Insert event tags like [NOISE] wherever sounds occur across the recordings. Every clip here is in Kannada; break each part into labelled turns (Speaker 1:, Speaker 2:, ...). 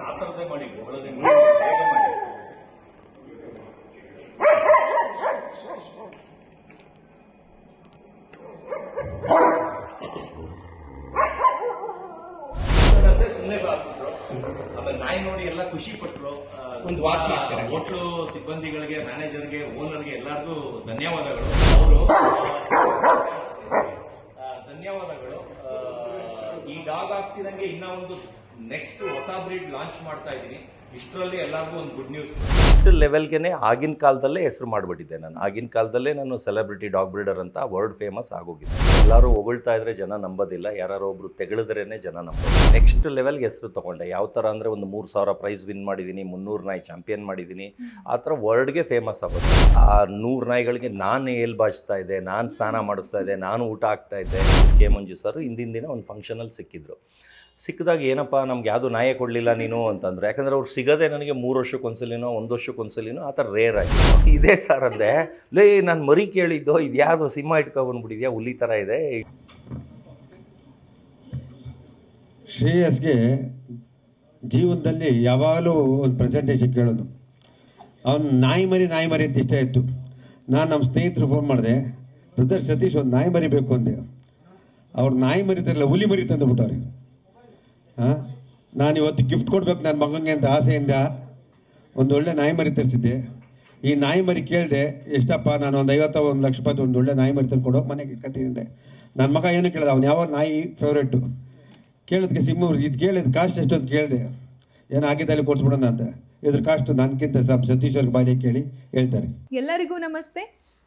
Speaker 1: ಆ ಥರದ್ದೇ ಮಾಡಿ ಬೊಗಳದೇ ಹೇಗೆ ಮಾಡಿ? ಸುಮ್ಮನೆ ಹಾಕ್ಬಿಟ್ರು ಆಮೇಲೆ ನಾಯಿ ನೋಡಿ ಎಲ್ಲ ಖುಷಿ ಪಟ್ರು.
Speaker 2: ಒಂದು ವಾಕ್ ಮಾಡ್ತಾರೆ.
Speaker 1: ಹೋಟ್ಲು ಸಿಬ್ಬಂದಿಗಳಿಗೆ ಮ್ಯಾನೇಜರ್ಗೆ ಓನರ್ಗೆ ಎಲ್ಲರಿಗೂ ಧನ್ಯವಾದಗಳು. ಅವರು ಧನ್ಯವಾದಗಳು. ಆ, ಈ ಡಾಗ್ ಆಗ್ತಿದಂಗೆ ಇನ್ನ ಒಂದು ನೆಕ್ಸ್ಟ್ ಹೊಸ ಬ್ರೀಡ್ ಲಾಂಚ್ ಮಾಡ್ತಾ ಇದ್ದೀನಿ. ಇಷ್ಟರಲ್ಲಿ ಎಲ್ಲರಿಗೂ ಒಂದು ಗುಡ್ ನ್ಯೂಸ್
Speaker 3: ನೆಕ್ಸ್ಟ್ ಲೆವೆಲ್ಗೆ ಆಗಿನ ಕಾಲದಲ್ಲೇ ಹೆಸರು ಮಾಡಿಬಿಟ್ಟಿದ್ದೆ ನಾನು. ಆಗಿನ ಕಾಲದಲ್ಲೇ ನಾನು ಸೆಲೆಬ್ರಿಟಿ ಡಾಗ್ ಬ್ರೀಡರ್ ಅಂತ ವರ್ಲ್ಡ್ ಫೇಮಸ್ ಆಗೋಗಿದ್ದೆ. ಎಲ್ಲರೂ ಹೊಗಳ್ತಾ ಇದ್ರೆ ಜನ ನಂಬೋದಿಲ್ಲ. ಯಾರು ಒಬ್ರು ತೆಗಳಿದ್ರೇ ಜನ ನಂಬೋದು ನೆಕ್ಸ್ಟ್ ಲೆವೆಲ್ಗೆ ಹೆಸರು ತಗೊಂಡೆ. ಯಾವ ಥರ ಅಂದರೆ ಒಂದು ಮೂರು ಸಾವಿರ ಪ್ರೈಸ್ ವಿನ್ ಮಾಡಿದ್ದೀನಿ, ಮುನ್ನೂರು ನಾಯಿ ಚಾಂಪಿಯನ್ ಮಾಡಿದ್ದೀನಿ. ಆ ಥರ ವರ್ಲ್ಡ್ಗೆ ಫೇಮಸ್ ಆಗೋದು. ಆ ನೂರು ನಾಯಿಗಳಿಗೆ ನಾನು ಏಲ್ ಬಾಚ್ತಾ ಇದ್ದೆ, ನಾನು ಸ್ನಾನ ಮಾಡಿಸ್ತಾ ಇದ್ದೆ, ನಾನು ಊಟ ಆಗ್ತಾ ಇದ್ದೆ. ಕೆ ಮಂಜು ಸರ್ ಹಿಂದಿನ ದಿನ ಒಂದು ಫಂಕ್ಷನಲ್ಲಿ ಸಿಕ್ಕಿದ್ರು. ಸಿಕ್ಕಿದಾಗ ಏನಪ್ಪ, ನಮ್ಗೆ ಯಾವುದು ನಾಯೇ ಕೊಡಲಿಲ್ಲ ನೀನು ಅಂತಂದರೆ, ಯಾಕಂದರೆ ಅವ್ರು ಸಿಗೋದೇ ನನಗೆ ಮೂರು ವರ್ಷಕ್ಕೊಂದ್ಸಲಿನೋ ಒಂದು ವರ್ಷಕ್ಕೊಂದ್ಸಲಿನೋ ಆ ಥರ ರೇರ್ ಆಗಿ ಇದೇ ಸರ್ ಅಂದೆ, ಲೇ, ನಾನು ಮರಿ ಕೇಳಿದ್ದು, ಇದು ಯಾವುದು ಸಿಂಹ ಇಟ್ಕೊಂಡ್ಬಂದ್ಬಿಟ್ಟಿದ್ಯಾ ಹುಲಿ ಥರ ಇದೆ.
Speaker 4: ಶ್ರೇಯಸ್ಗೆ ಜೀವನದಲ್ಲಿ ಯಾವಾಗಲೂ ಒಂದು ಪ್ರೆಸೆಂಟೇಷನ್ ಕೇಳೋದು. ಅವನು ನಾಯಿ ಮರಿ ನಾಯಿ ಮರಿ ಅಂತ ಇಷ್ಟ ಇತ್ತು. ನಾನು ನಮ್ಮ ಸ್ನೇಹಿತರು ಫೋನ್ ಮಾಡಿದೆ ಬ್ರದರ್ ಸತೀಶ್, ಒಂದು ನಾಯಿ ಮರಿ ಬೇಕು ಅಂದೆ. ಅವ್ರು ನಾಯಿ ಮರಿ ತರಲ್ಲ ಹುಲಿ ಮರಿ ತಂದು ಬಿಟ್ಟವ್ರೆ. ನಾನು ಇವತ್ತು ಗಿಫ್ಟ್ ಕೊಡ್ಬೇಕು ನನ್ನ ಮಗನಿಗೆ ಅಂತ ಆಸೆಯಿಂದ ಒಂದು ಒಳ್ಳೆ ನಾಯಿ ಮರಿ ತರಿಸಿದ್ದೆ. ಈ ನಾಯಿ ಮರಿ ಕೇಳಿದೆ, ಎಷ್ಟಪ್ಪ, ನಾನು ಒಂದು ಐವತ್ತ ಒಂದು ಲಕ್ಷ ರೂಪಾಯಿ ಒಂದು ಒಳ್ಳೆ ನಾಯಿ ಮರಿ ತಂದು ಮನೆಗೆ ಕತ್ತಿದ್ದೆ ನನ್ನ ಮಗ ಏನು ಕೇಳಿದ, ಅವ್ನು ಯಾವಾಗ ನಾಯಿ ಫೇವ್ರೇಟು ಕೇಳಿದ್ಕೆ ಸಿಂಹ ಇದು ಕೇಳಿದ ಕಾಸ್ಟ್ ಎಷ್ಟು ಅಂತ ಕೇಳಿದೆ. ಏನು ಆಗಿದ್ದಲ್ಲಿ ಕೊಡ್ಸ್ಬಿಡೋಣ ಅಂತ. ಇದ್ರ ಕಾಸ್ಟ್ ನನಗಿಂತ ಸತೀಶ್ ಅವ್ರಿಗೆ ಬಾಯಿ ಕೇಳಿ ಹೇಳ್ತಾರೆ.
Speaker 5: ಎಲ್ಲರಿಗೂ ನಮಸ್ತೆ.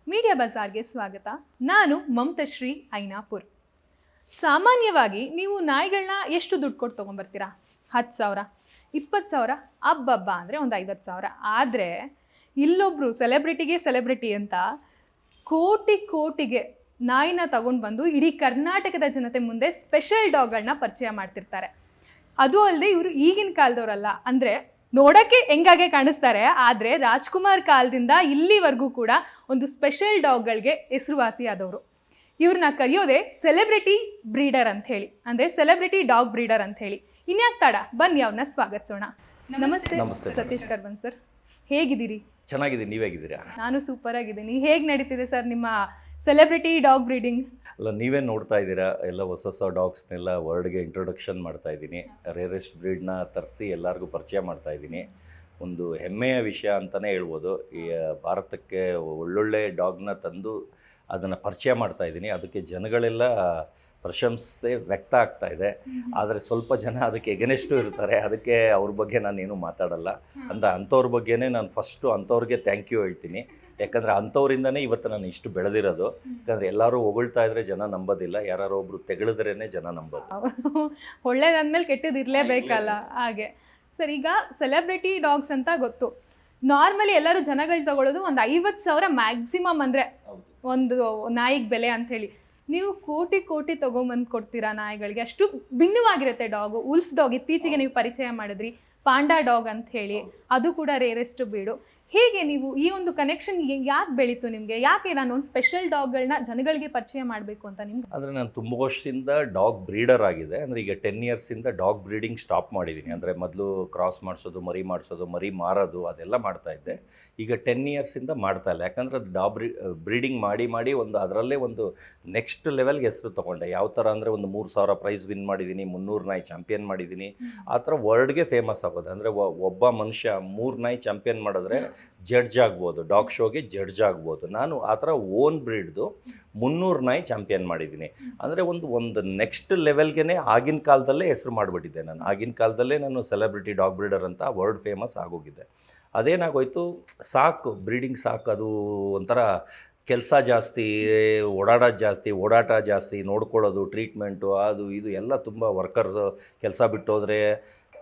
Speaker 5: ಮೀಡಿಯಾ ಬಜಾರ್ಗೆ ಸ್ವಾಗತ. ನಾನು ಮಮತಶ್ರೀ ಐನಾಪುರ್. ಸಾಮಾನ್ಯವಾಗಿ ನೀವು ನಾಯಿಗಳನ್ನ ಎಷ್ಟು ದುಡ್ಡು ಕೊಟ್ಟು ತೊಗೊಂಬರ್ತೀರಾ ಹತ್ತು ಸಾವಿರ, ಇಪ್ಪತ್ತು ಸಾವಿರ ಹಬ್ಬಬ್ಬ ಅಂದರೆ ಒಂದು ಐವತ್ತು ಸಾವಿರ. ಆದರೆ ಇಲ್ಲೊಬ್ಬರು ಸೆಲೆಬ್ರಿಟಿಗೆ ಸೆಲೆಬ್ರಿಟಿ ಅಂತ ಕೋಟಿ ಕೋಟಿಗೆ ನಾಯಿನ ತಗೊಂಡು ಬಂದು ಇಡೀ ಕರ್ನಾಟಕದ ಜನತೆ ಮುಂದೆ ಸ್ಪೆಷಲ್ ಡಾಗ್ಗಳನ್ನ ಪರಿಚಯ ಮಾಡ್ತಿರ್ತಾರೆ. ಅದು ಅಲ್ಲದೆ ಇವರು ಈಗಿನ ಕಾಲದವರಲ್ಲ. ಅಂದರೆ ನೋಡೋಕ್ಕೆ ಹೆಂಗಾಗೆ ಕಾಣಿಸ್ತಾರೆ, ಆದರೆ ರಾಜ್ಕುಮಾರ್ ಕಾಲದಿಂದ ಇಲ್ಲಿವರೆಗೂ ಕೂಡ ಒಂದು ಸ್ಪೆಷಲ್ ಡಾಗ್ಗಳಿಗೆ ಹೆಸರುವಾಸಿಯಾದವರು. ಇವ್ರನ್ನ ಕರೆಯೋದೆ ಸೆಲೆಬ್ರಿಟಿ ಬ್ರೀಡರ್ ಅಂತ ಹೇಳಿ. ಅಂದ್ರೆ ಸೆಲೆಬ್ರಿಟಿ ಡಾಗ್ ಬ್ರೀಡರ್ ಅಂತ ಹೇಳಿ. ಇನ್ಯಾಕ್ ತಡ? ಬನ್ನಿ ಅವ್ರನ್ನ ಸ್ವಾಗತಿಸೋಣ. ನಮಸ್ತೆ. ಸತೀಶ್ ಕರ್ಬನ್ ಸರ್. ಹೇಗಿದ್ದೀರಿ?
Speaker 3: ಚೆನ್ನಾಗಿದೆ ನೀವೇಗಿದ್ದೀರಾ
Speaker 5: ನಾನು ಸೂಪರ್ ಆಗಿದ್ದೀನಿ. ಹೇಗೆ ನಡೀತಿದೆ ಸರ್ ನಿಮ್ಮ ಸೆಲೆಬ್ರಿಟಿ ಡಾಗ್ ಬ್ರೀಡಿಂಗ್
Speaker 3: ಅಲ್ಲ ನೀವೇ ನೋಡ್ತಾ ಇದ್ದೀರಾ ಎಲ್ಲ ಹೊಸ ಹೊಸ ಡಾಗ್ಸ್ನೆಲ್ಲ ವರ್ಲ್ಡ್ಗೆ ಇಂಟ್ರೊಡಕ್ಷನ್ ಮಾಡ್ತಾ ಇದ್ದೀನಿ. ರೇರೆಸ್ಟ್ ಬ್ರೀಡ್ನ ತರಿಸಿ ಎಲ್ಲರಿಗೂ ಪರಿಚಯ ಮಾಡ್ತಾ ಇದ್ದೀನಿ. ಒಂದು ಹೆಮ್ಮೆಯ ವಿಷಯ ಅಂತಲೇ ಹೇಳ್ಬೋದು. ಈ ಭಾರತಕ್ಕೆ ಒಳ್ಳೊಳ್ಳೆ ಡಾಗ್ನ ತಂದು ಅದನ್ನು ಪರಿಚಯ ಮಾಡ್ತಾ ಇದ್ದೀನಿ. ಅದಕ್ಕೆ ಜನಗಳೆಲ್ಲ ಪ್ರಶಂಸೆ ವ್ಯಕ್ತ ಆಗ್ತಾ ಇದೆ. ಆದರೆ ಸ್ವಲ್ಪ ಜನ ಅದಕ್ಕೆ ಎಗನೆಸ್ಟು ಇರ್ತಾರೆ. ಅದಕ್ಕೆ ಅವ್ರ ಬಗ್ಗೆ ನಾನೇನು ಮಾತಾಡಲ್ಲ. ಅಂತ ಅಂಥವ್ರ ಬಗ್ಗೆನೇ ನಾನು ಫಸ್ಟು ಅಂಥವ್ರಿಗೆ ಥ್ಯಾಂಕ್ ಯು ಹೇಳ್ತೀನಿ. ಯಾಕಂದರೆ ಅಂಥವ್ರಿಂದನೇ ಇವತ್ತು ನಾನು ಇಷ್ಟು ಬೆಳೆದಿರೋದು. ಯಾಕಂದರೆ ಎಲ್ಲರೂ ಹೊಗಳ್ತಾ ಇದ್ರೆ ಜನ ನಂಬೋದಿಲ್ಲ. ಯಾರು ಒಬ್ರು ತೆಗಳಿದ್ರೇ ಜನ ನಂಬೋದು.
Speaker 5: ಒಳ್ಳೇದಂದ್ಮೇಲೆ ಕೆಟ್ಟದ್ದು ಇರಲೇಬೇಕಲ್ಲ ಹಾಗೆ. ಸರ್ ಈಗ ಸೆಲೆಬ್ರಿಟಿ ಡಾಗ್ಸ್ ಅಂತ ಗೊತ್ತು. ನಾರ್ಮಲಿ ಎಲ್ಲರೂ ಜನಗಳು ತಗೊಳ್ಳೋದು ಒಂದು ಐವತ್ತು ಸಾವಿರ ಮ್ಯಾಕ್ಸಿಮಮ್ ಅಂದರೆ ಒಂದು ನಾಯಿಗೆ ಬೆಲೆ ಅಂತ ಹೇಳಿ ನೀವು ಕೋಟಿ ಕೋಟಿ ತಗೊಂಬಂದು ಕೊಡ್ತೀರಾ ನಾಯಿಗಳಿಗೆ? ಅಷ್ಟು ಭಿನ್ನವಾಗಿರುತ್ತೆ ಡಾಗು. ಉಲ್ಫ್ ಡಾಗ್ ಇತ್ತೀಚೆಗೆ ನೀವು ಪರಿಚಯ ಮಾಡಿದ್ರಿ. ಪಾಂಡಾ ಡಾಗ್ ಅಂತ ಹೇಳಿ ಅದು ಕೂಡ ರೇರೆಸ್ಟ್ ಬೀಡು. ಹೇಗೆ ನೀವು ಈ ಒಂದು ಕನೆಕ್ಷನ್ ಯಾಕೆ ಬೆಳೀತು ನಿಮಗೆ? ಯಾಕೆ ನಾನು ಒಂದು ಸ್ಪೆಷಲ್ ಡಾಗ್ಗಳನ್ನ ಜನಗಳಿಗೆ ಪರಿಚಯ ಮಾಡಬೇಕು ಅಂತ ನಿಮ್ಗೆ?
Speaker 3: ಅಂದರೆ ನಾನು ತುಂಬ ವರ್ಷದಿಂದ ಡಾಗ್ ಬ್ರೀಡರ್ ಆಗಿದೆ. ಅಂದರೆ ಈಗ ಟೆನ್ ಇಯರ್ಸಿಂದ ಡಾಗ್ ಬ್ರೀಡಿಂಗ್ ಸ್ಟಾಪ್ ಮಾಡಿದ್ದೀನಿ ಅಂದರೆ ಮೊದಲು ಕ್ರಾಸ್ ಮಾಡಿಸೋದು ಮರಿ ಮಾಡಿಸೋದು ಮರಿ ಮಾರೋದು ಅದೆಲ್ಲ ಮಾಡ್ತಾ ಇದ್ದೆ. ಈಗ ಟೆನ್ ಇಯರ್ಸಿಂದ ಮಾಡ್ತಾ ಇಲ್ಲ. ಯಾಕಂದರೆ ಅದು ಡಾಗ್ ಬ್ರೀ ಬ್ರೀಡಿಂಗ್ ಮಾಡಿ ಮಾಡಿ ಒಂದು ಅದರಲ್ಲೇ ಒಂದು ನೆಕ್ಸ್ಟ್ ಲೆವೆಲ್ಗೆ ಹೆಸರು ತೊಗೊಂಡೆ. ಯಾವ ಥರ ಅಂದರೆ ಒಂದು ಮೂರು ಸಾವಿರ ಪ್ರೈಸ್ ವಿನ್ ಮಾಡಿದ್ದೀನಿ ಮುನ್ನೂರು ನಾಯಿ ಚಾಂಪಿಯನ್ ಮಾಡಿದ್ದೀನಿ ಆ ಥರ ವರ್ಲ್ಡ್ಗೆ ಫೇಮಸ್ ಆಗೋದು ಅಂದರೆ ಒಬ್ಬ ಮನುಷ್ಯ ಮೂರು ನಾಯಿ ಚಾಂಪಿಯನ್ ಮಾಡಿದ್ರೆ ಜಡ್ಜ್ ಆಗ್ಬೋದು. ಡಾಗ್ ಶೋಗೆ ಜಡ್ಜ್ ಆಗ್ಬೋದು. ನಾನು ಆ ಥರ ಓನ್ ಬ್ರೀಡ್ದು ಮುನ್ನೂರು ನಾಯಿ ಚಾಂಪಿಯನ್ ಮಾಡಿದ್ದೀನಿ. ಅಂದರೆ ಒಂದು ಒಂದು ನೆಕ್ಸ್ಟ್ ಲೆವೆಲ್ಗೆ ಆಗಿನ ಕಾಲದಲ್ಲೇ ಹೆಸರು ಮಾಡಿಬಿಟ್ಟಿದ್ದೆ ನಾನು. ಆಗಿನ ಕಾಲದಲ್ಲೇ ನಾನು ಸೆಲೆಬ್ರಿಟಿ ಡಾಗ್ ಬ್ರೀಡರ್ ಅಂತ ವರ್ಲ್ಡ್ ಫೇಮಸ್ ಆಗೋಗಿದ್ದೆ ಅದೇನಾಗೋಯ್ತು? ಸಾಕು ಬ್ರೀಡಿಂಗ್ ಸಾಕು. ಅದು ಒಂಥರ ಕೆಲಸ ಜಾಸ್ತಿ ಓಡಾಡೋದು ಜಾಸ್ತಿ, ಓಡಾಟ ಜಾಸ್ತಿ, ನೋಡ್ಕೊಳ್ಳೋದು ಟ್ರೀಟ್ಮೆಂಟು ಅದು, ಇದು ಎಲ್ಲ ತುಂಬ ವರ್ಕರ್ಸು ಕೆಲಸ ಬಿಟ್ಟೋದ್ರೆ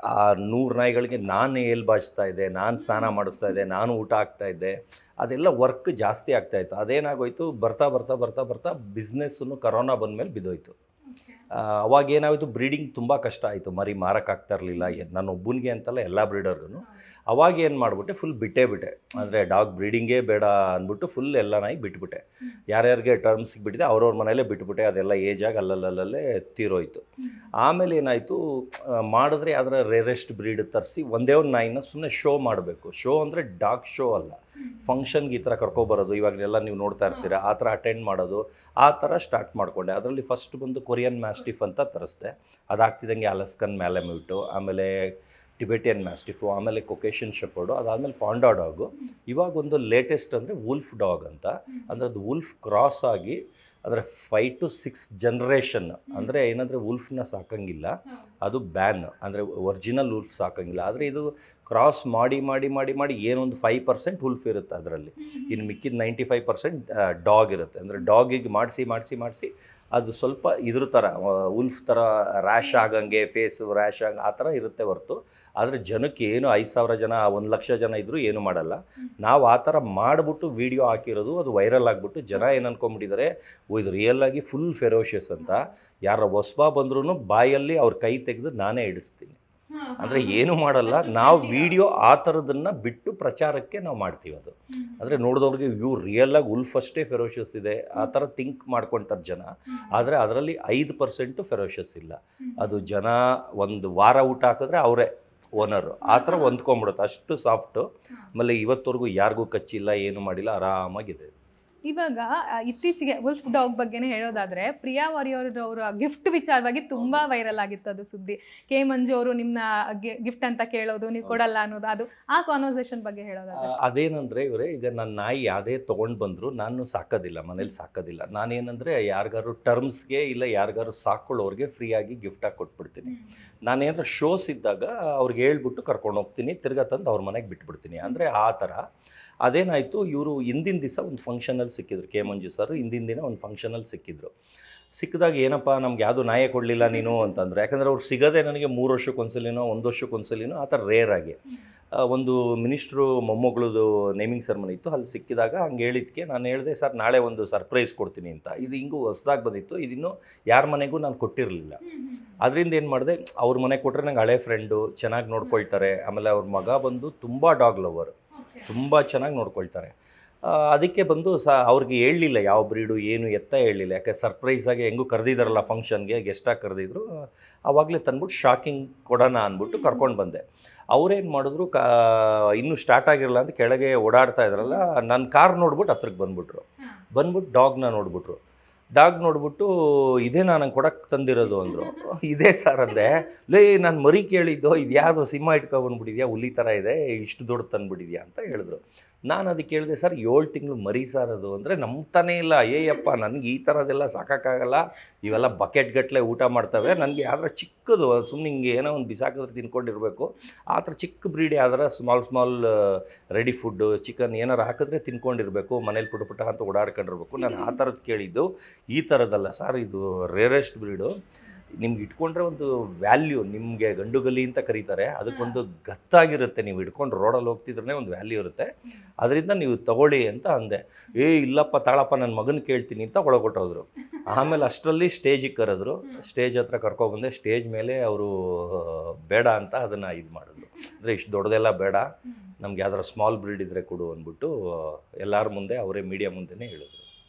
Speaker 3: ಆ ನೂರು ನಾಯಿಗಳಿಗೆ ನಾನು ಏಲ್ ಬಾಚ್ತಾ ಇದ್ದೆ ನಾನು ಸ್ನಾನ ಮಾಡಿಸ್ತಾ ಇದ್ದೆ ನಾನು ಊಟ ಆಗ್ತಾ ಇದ್ದೆ ಅದೆಲ್ಲ ವರ್ಕ್ ಜಾಸ್ತಿ ಆಗ್ತಾ ಇತ್ತು. ಅದೇನಾಗೋಯ್ತು ಬರ್ತಾ ಬರ್ತಾ ಬರ್ತಾ ಬರ್ತಾ ಬಿಸ್ನೆಸ್ಸನ್ನು ಕರೋನಾ ಬಂದಮೇಲೆ ಬಿದ್ದೋಯ್ತು. ಅವಾಗ ಏನಾಯಿತು ಬ್ರೀಡಿಂಗ್ ತುಂಬ ಕಷ್ಟ ಆಯಿತು. ಮರಿ ಮಾರಕ್ಕಾಗ್ತಾ ಇರಲಿಲ್ಲ. ನಾನು ಒಬ್ಬನಿಗೆ ಅಂತಲ್ಲ ಎಲ್ಲ ಬ್ರೀಡರ್ಗೂ ಅವಾಗ ಏನು ಮಾಡಿಬಿಟ್ಟೆ ಫುಲ್ ಬಿಟ್ಟೇ ಬಿಟ್ಟೆ. ಅಂದರೆ ಡಾಗ್ ಬ್ರೀಡಿಂಗೇ ಬೇಡ ಅಂದ್ಬಿಟ್ಟು ಫುಲ್ ಎಲ್ಲ ನಾಯಿ ಬಿಟ್ಬಿಟ್ಟೆ. ಯಾರ್ಯಾರಿಗೆ ಟರ್ಮ್ಸ್ಗೆ ಬಿಟ್ಟಿದೆ ಅವ್ರವ್ರ ಮನೇಲೇ ಬಿಟ್ಬಿಟ್ಟೆ ಅದೆಲ್ಲ ಏಜಾಗಿ ಅಲ್ಲಲ್ಲಲ್ಲೇ ತೀರೋಯ್ತು. ಆಮೇಲೆ ಏನಾಯಿತು ಮಾಡಿದ್ರೆ ಅದರ ರೇರೆಸ್ಟ್ ಬ್ರೀಡ್ ತರಿಸಿ ಒಂದೇ ಒಂದು ನಾಯಿನ ಸುಮ್ಮನೆ ಶೋ ಮಾಡಬೇಕು. ಶೋ ಅಂದರೆ ಡಾಗ್ ಶೋ ಅಲ್ಲ. ಫಂಕ್ಷನ್ಗೆ ಈ ಥರ ಕರ್ಕೊಬರೋದು ಇವಾಗಲೆಲ್ಲ ನೀವು ನೋಡ್ತಾ ಇರ್ತೀರ ಆ ಥರ ಅಟೆಂಡ್ ಮಾಡೋದು ಆ ಥರ ಸ್ಟಾರ್ಟ್ ಮಾಡಿಕೊಂಡೆ. ಅದರಲ್ಲಿ ಫಸ್ಟ್ ಬಂದು ಕೊರಿಯನ್ ಮ್ಯಾಸ್ಟಿಫ್ ಅಂತ ತರಿಸ್ದೆ. ಅದಾಗ್ತಿದ್ದಂಗೆ ಅಲಸ್ಕನ್ ಮ್ಯಾಲೆಮ್ಯೂಟು ಆಮೇಲೆ ಟಿಬೆಟಿಯನ್ ಮ್ಯಾಸ್ಟಿಫು ಆಮೇಲೆ ಕೊಕೇಶನ್ ಶೆಪರ್ಡು ಅದಾದಮೇಲೆ ಪಾಂಡಾ ಡಾಗು. ಇವಾಗ ಒಂದು ಲೇಟೆಸ್ಟ್ ಅಂದರೆ ವುಲ್ಫ್ ಡಾಗ್ ಅಂತ. ಅಂದರೆ ಅದು ವುಲ್ಫ್ ಕ್ರಾಸ್ ಆಗಿ ಅಂದರೆ ಫೈ ಟು ಸಿಕ್ಸ್ ಜನ್ರೇಷನ್ ಅಂದರೆ ಏನಂದರೆ ವುಲ್ಫ್ನ ಸಾಕಂಗಿಲ್ಲ. ಅದು ಬ್ಯಾನ್ ಅಂದರೆ ಒರಿಜಿನಲ್ ವುಲ್ಫ್ ಸಾಕಂಗಿಲ್ಲ. ಆದರೆ ಇದು ಕ್ರಾಸ್ ಮಾಡಿ ಮಾಡಿ ಮಾಡಿ ಮಾಡಿ ಏನೊಂದು ಫೈವ್ ಪರ್ಸೆಂಟ್ ಹುಲ್ಫ್ ಇರುತ್ತೆ ಅದರಲ್ಲಿ. ಇನ್ನು ಮಿಕ್ಕಿದ ನೈಂಟಿ ಫೈವ್ ಪರ್ಸೆಂಟ್ ಡಾಗ್ ಇರುತ್ತೆ. ಅಂದರೆ ಡಾಗಿಗೆ ಮಾಡಿಸಿ ಮಾಡಿಸಿ ಮಾಡಿಸಿ ಅದು ಸ್ವಲ್ಪ ಇದ್ರ ಥರ ಉಲ್ಫ್ ಥರ ರ್ಯಾಶ್ ಆಗಂಗೆ ಫೇಸ್ ರ್ಯಾಶ್ ಆಗ ಆ ಥರ ಇರುತ್ತೆ ಹೊರತು. ಆದರೆ ಜನಕ್ಕೆ ಏನು ಐದು ಸಾವಿರ ಜನ ಒಂದು ಲಕ್ಷ ಜನ ಇದ್ದರೂ ಏನು ಮಾಡಲ್ಲ. ನಾವು ಆ ಥರ ಮಾಡಿಬಿಟ್ಟು ವೀಡಿಯೋ ಹಾಕಿರೋದು ಅದು ವೈರಲ್ ಆಗಿಬಿಟ್ಟು ಜನ ಏನು ಅನ್ಕೊಂಬಿಟ್ಟಿದ್ದಾರೆ ಓ ಇದು ರಿಯಲ್ ಆಗಿ ಫುಲ್ ಫೆರೋಷಿಯಸ್ ಅಂತ. ಯಾರ ಹೊಸ್ಬಾ ಬಂದ್ರೂ ಬಾಯಲ್ಲಿ ಅವ್ರ ಕೈ ತೆಗೆದು ನಾನೇ ಇಡಿಸ್ತೀನಿ. ಅಂದರೆ ಏನು ಮಾಡಲ್ಲ ನಾವು ವಿಡಿಯೋ ಆ ಥರದನ್ನ ಬಿಟ್ಟು ಪ್ರಚಾರಕ್ಕೆ ನಾವು ಮಾಡ್ತೀವಿ ಅದು. ಅಂದರೆ ನೋಡಿದವ್ರಿಗೆ ಇವು ರಿಯಲ್ ಆಗಿ ಉಲ್ಫ್ ಅಷ್ಟೇ ಫೆರೋಷಸ್ ಇದೆ ಆ ಥರ ಥಿಂಕ್ ಮಾಡ್ಕೊಳ್ತಾರೆ ಜನ. ಆದರೆ ಅದರಲ್ಲಿ ಐದು ಪರ್ಸೆಂಟು ಫೆರೋಷಸ್ ಇಲ್ಲ. ಅದು ಜನ ಒಂದು ವಾರ ಊಟ ಹಾಕಿದ್ರೆ ಅವರೇ ಓನರು ಆ ಥರ ಹೊಂದ್ಕೊಂಬಿಡುತ್ತೆ. ಅಷ್ಟು ಸಾಫ್ಟು ಆಮೇಲೆ ಇವತ್ತವರೆಗೂ ಯಾರಿಗೂ ಕಚ್ಚಿಲ್ಲ ಏನು ಮಾಡಿಲ್ಲ ಆರಾಮಾಗಿದೆ.
Speaker 5: ಇವಾಗ ಇತ್ತೀಚೆಗೆ ವುಲ್ಫ್ ಡಾಗ್ ಬಗ್ಗೆನೇ ಹೇಳೋದಾದ್ರೆ ಪ್ರಿಯಾ ವಾರಿಯರ್ ಅವರ ಗಿಫ್ಟ್ ವಿಚಾರವಾಗಿ ತುಂಬಾ ವೈರಲ್ ಆಗಿತ್ತು ಅದು ಸುದ್ದಿ. ಕೆ ಮಂಜು ಅವರು ನಿಮ್ನ ಗಿಫ್ಟ್ ಅಂತ ಕೇಳೋದು ನೀವು ಕೊಡಲ್ಲ ಅನ್ನೋದು ಅದು ಆ ಕಾನ್ವರ್ಸೇಷನ್ ಬಗ್ಗೆ ಹೇಳೋದಾದ್ರೆ.
Speaker 3: ಅದೇನಂದ್ರೆ ಇವರೇ ಈಗ ನನ್ನ ನಾಯಿ ಯಾವುದೇ ತಗೊಂಡ್ ಬಂದ್ರು ನಾನು ಸಾಕೋದಿಲ್ಲ ಮನೇಲಿ ಸಾಕೋದಿಲ್ಲ. ನಾನೇನಂದ್ರೆ ಯಾರಿಗಾರು ಟರ್ಮ್ಸ್ಗೆ ಇಲ್ಲ ಯಾರಿಗಾರು ಸಾಕೊಳ್ಳೋರಿಗೆ ಫ್ರೀಯಾಗಿ ಗಿಫ್ಟಾಗಿ ಕೊಟ್ಬಿಡ್ತೀನಿ. ನಾನೇನಾದ್ರು ಶೋಸ್ ಇದ್ದಾಗ ಅವ್ರಿಗೆ ಹೇಳ್ಬಿಟ್ಟು ಕರ್ಕೊಂಡು ಹೋಗ್ತೀನಿ. ತಿರ್ಗಾ ತಂದು ಅವ್ರ ಮನೆಗೆ ಬಿಟ್ಬಿಡ್ತೀನಿ. ಅಂದರೆ ಆ ಥರ. ಅದೇನಾಯಿತು ಇವರು ಹಿಂದಿನ ದಿವಸ ಒಂದು ಫಂಕ್ಷನಲ್ಲಿ ಸಿಕ್ಕಿದ್ರು. ಕೆ ಮಂಜು ಸರ್ ಹಿಂದಿನ ದಿನ ಒಂದು ಫಂಕ್ಷನಲ್ಲಿ ಸಿಕ್ಕಿದ್ರು. ಸಿಕ್ಕಿದಾಗ ಏನಪ್ಪ ನಮ್ಗೆ ಯಾವುದು ನಾಯ ಕೊಡಲಿಲ್ಲ ನೀನು ಅಂತಂದರೆ. ಯಾಕಂದರೆ ಅವ್ರು ಸಿಗೋದೇ ನನಗೆ ಮೂರು ವರ್ಷಕ್ಕೊಂದ್ಸಲಿನೋ ಒಂದು ವರ್ಷಕ್ಕೊಂದ್ಸಲಿನೋ ಆ ಥರ ರೇರ್ ಆಗಿ. ಆ, ಒಂದು ಮಿನಿಸ್ಟ್ರು ಮೊಮ್ಮಗಳದು ನೇಮಿಂಗ್ ಸೆರ್ಮನಿ ಇತ್ತು. ಅಲ್ಲಿ ಸಿಕ್ಕಿದಾಗ ಹಂಗೆ ಹೇಳಿದ್ಕೆ ನಾನು ಹೇಳಿದೆ ಸರ್ ನಾಳೆ ಒಂದು ಸರ್ಪ್ರೈಸ್ ಕೊಡ್ತೀನಿ ಅಂತ. ಇದು ಹಿಂಗೂ ಹೊಸ್ದಾಗಿ ಬಂದಿತ್ತು. ಇದಿನ್ನೂ ಯಾರ ಮನೆಗೂ ನಾನು ಕೊಟ್ಟಿರಲಿಲ್ಲ. ಅದರಿಂದ ಏನು ಮಾಡಿದೆ ಅವ್ರ ಮನೆ ಕೊಟ್ಟರೆ ನಂಗೆ ಹಳೆ ಫ್ರೆಂಡು ಚೆನ್ನಾಗಿ ನೋಡ್ಕೊಳ್ತಾರೆ. ಆಮೇಲೆ ಅವ್ರ ಮಗ ಬಂದು ತುಂಬ ಡಾಗ್ ಲವರ್ ತುಂಬ ಚೆನ್ನಾಗಿ ನೋಡ್ಕೊಳ್ತಾರೆ. ಅದಕ್ಕೆ ಬಂದು ಸ ಅವ್ರಿಗೆ ಹೇಳಲಿಲ್ಲ ಯಾವ ಬ್ರೀಡು ಏನು ಎತ್ತ ಹೇಳಲಿಲ್ಲ. ಯಾಕೆ ಸರ್ಪ್ರೈಸಾಗಿ ಹೆಂಗೂ ಕರೆದಿದ್ದಾರಲ್ಲ ಫಂಕ್ಷನ್ಗೆ ಗೆಸ್ಟಾಗಿ ಕರೆದಿದ್ರು. ಆವಾಗಲೇ ತಂದ್ಬಿಟ್ಟು ಶಾಕಿಂಗ್ ಕೊಡೋಣ ಅಂದ್ಬಿಟ್ಟು ಕರ್ಕೊಂಡು ಬಂದೆ. ಅವ್ರೇನು ಮಾಡಿದ್ರು ಕಾ ಇನ್ನೂ ಸ್ಟಾರ್ಟ್ ಆಗಿರಲ್ಲ ಅಂತ ಕೆಳಗೆ ಓಡಾಡ್ತಾ ಇದ್ರಲ್ಲ ನನ್ನ ಕಾರ್ ನೋಡ್ಬಿಟ್ಟು ಹತ್ರಕ್ಕೆ ಬಂದ್ಬಿಟ್ರು. ಬಂದ್ಬಿಟ್ಟು ಡಾಗ್ನ ನೋಡ್ಬಿಟ್ರು. ಡಾಗ್ ನೋಡ್ಬಿಟ್ಟು ಇದೇ ನಾನು ಕೊಡಕ್ಕೆ ತಂದಿರೋದು ಅಂದರು. [LAUGHS] ಇದೇ ಸರ್ ಅಂದೆ. ಲೇ ನಾನು ಮರಿ ಕೇಳಿದ್ದು ಇದು ಯಾವುದು ಸಿಂಹ ಇಟ್ಕೊಬಂದ್ಬಿಟ್ಟಿದ್ಯಾ ಹುಲಿ ಥರ ಇದೆ ಇಷ್ಟು ದೊಡ್ಡ ತಂದ್ಬಿಟ್ಟಿದ್ಯಾ ಅಂತ ಹೇಳಿದ್ರು. ನಾನು ಅದಕ್ಕೆ ಹೇಳಿದೆ ಸರ್ ಏಳು ತಿಂಗಳು ಮರಿ ಸರ್ ಅದು ಅಂದರೆ ನಂಬ್ತಾನೇ ಇಲ್ಲ. ಏಯಪ್ಪ [LAUGHS] ನನಗೆ ಈ ಥರದೆಲ್ಲ ಸಾಕೋಕ್ಕಾಗಲ್ಲ. ಇವೆಲ್ಲ ಬಕೆಟ್ ಗಟ್ಟಲೆ ಊಟ ಮಾಡ್ತವೆ. ನನಗೆ ಯಾವ್ದಾರ ಚಿಕ್ಕದು ಸುಮ್ಮನೆ ಹಿಂಗೆ ಏನೋ ಒಂದು ಬಿಸಾಕಿದ್ರೆ ತಿನ್ಕೊಂಡಿರಬೇಕು. ಆ ಥರ ಚಿಕ್ಕ ಬ್ರೀಡ್ ಯಾವ್ದಾರ small small ready food chicken ಏನಾರು ಹಾಕಿದ್ರೆ ತಿನ್ಕೊಂಡಿರಬೇಕು. ಮನೇಲಿ ಪುಟ ಪುಟ ಅಂತ ಓಡಾಡ್ಕೊಂಡಿರ್ಬೇಕು. ನಾನು ಆ ಥರದ್ದು ಕೇಳಿದ್ದು. ಈ ಥರದ್ದಲ್ಲ ಸರ್ ಇದು ರೇರೆಸ್ಟ್ ಬ್ರೀಡು. ನಿಮ್ಗೆ ಇಟ್ಕೊಂಡ್ರೆ ಒಂದು ವ್ಯಾಲ್ಯೂ ನಿಮಗೆ ಗಂಡುಗಲಿ ಅಂತ ಕರೀತಾರೆ. ಅದಕ್ಕೊಂದು ಗತ್ತಾಗಿರುತ್ತೆ. ನೀವು ಇಟ್ಕೊಂಡು ರೋಡಲ್ಲಿ ಹೋಗ್ತಿದ್ರೆ ಒಂದು ವ್ಯಾಲ್ಯೂ ಇರುತ್ತೆ. ಅದರಿಂದ ನೀವು ತಗೊಳ್ಳಿ ಅಂತ ಅಂದೆ. ಏ ಇಲ್ಲಪ್ಪ ತಾಳಪ್ಪ ನನ್ನ ಮಗನ ಕೇಳ್ತೀನಿ ಅಂತ ಒಳಗೊಟ್ಟೋದ್ರು. [LAUGHS] ಆಮೇಲೆ ಅಷ್ಟರಲ್ಲಿ ಸ್ಟೇಜಿಗೆ ಕರೆದ್ರು. ಸ್ಟೇಜ್ ಹತ್ರ ಕರ್ಕೊಬಂದೆ ಸ್ಟೇಜ್ ಮೇಲೆ ಅವರು ಬೇಡ ಅಂತ ಅದನ್ನು ಇದು ಮಾಡಿದ್ರು. ಅಂದರೆ ಇಷ್ಟು ದೊಡ್ಡದೆಲ್ಲ ಬೇಡ. ನಮ್ಗೆ ಯಾವ್ದಾರು ಸ್ಮಾಲ್ ಬ್ರೀಡ್ ಇದ್ದರೆ ಕೊಡು ಅಂದ್ಬಿಟ್ಟು ಎಲ್ಲರ ಮುಂದೆ ಅವರೇ ಮೀಡಿಯಾ ಮುಂದೆನೇ ಹೇಳಿದ್ರು.